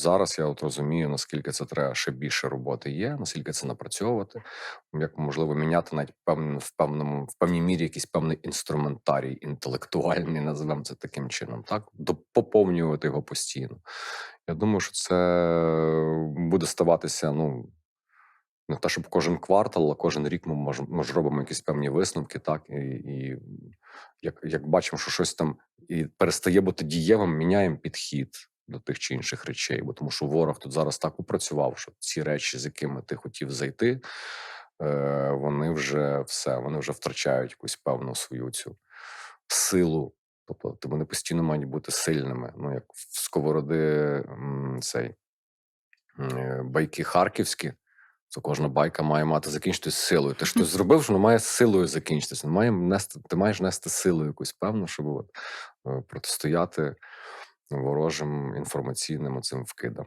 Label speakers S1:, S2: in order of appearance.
S1: Зараз я от розумію, наскільки це треба ще більше роботи є, наскільки це напрацьовувати, як можливо міняти навіть певну в певному в певній мірі якийсь певний інструментарій інтелектуальний, називаємо це таким чином, так поповнювати його постійно. Я думаю, що це буде ставатися. Ну не те, щоб кожен квартал, а кожен рік ми можемо ми ж робимо якісь певні висновки, так і, і як, як бачимо, що щось там і перестає бути дієвим, міняємо підхід до тих чи інших речей. Бо тому що ворог тут зараз так упрацював, що ці речі, з якими ти хотів зайти, е, вони вже все, вони вже втрачають якусь певну свою цю силу. Тобто вони постійно мають бути сильними. Ну, як в сковороди цей е, байки харківські. Це кожна байка має мати закінчитись силою. Ти щось зробив, що воно має силою закінчитися. Має нести, ти маєш нести силу якусь певну, щоб от, е, протистояти ворожим інформаційним оцим вкидам.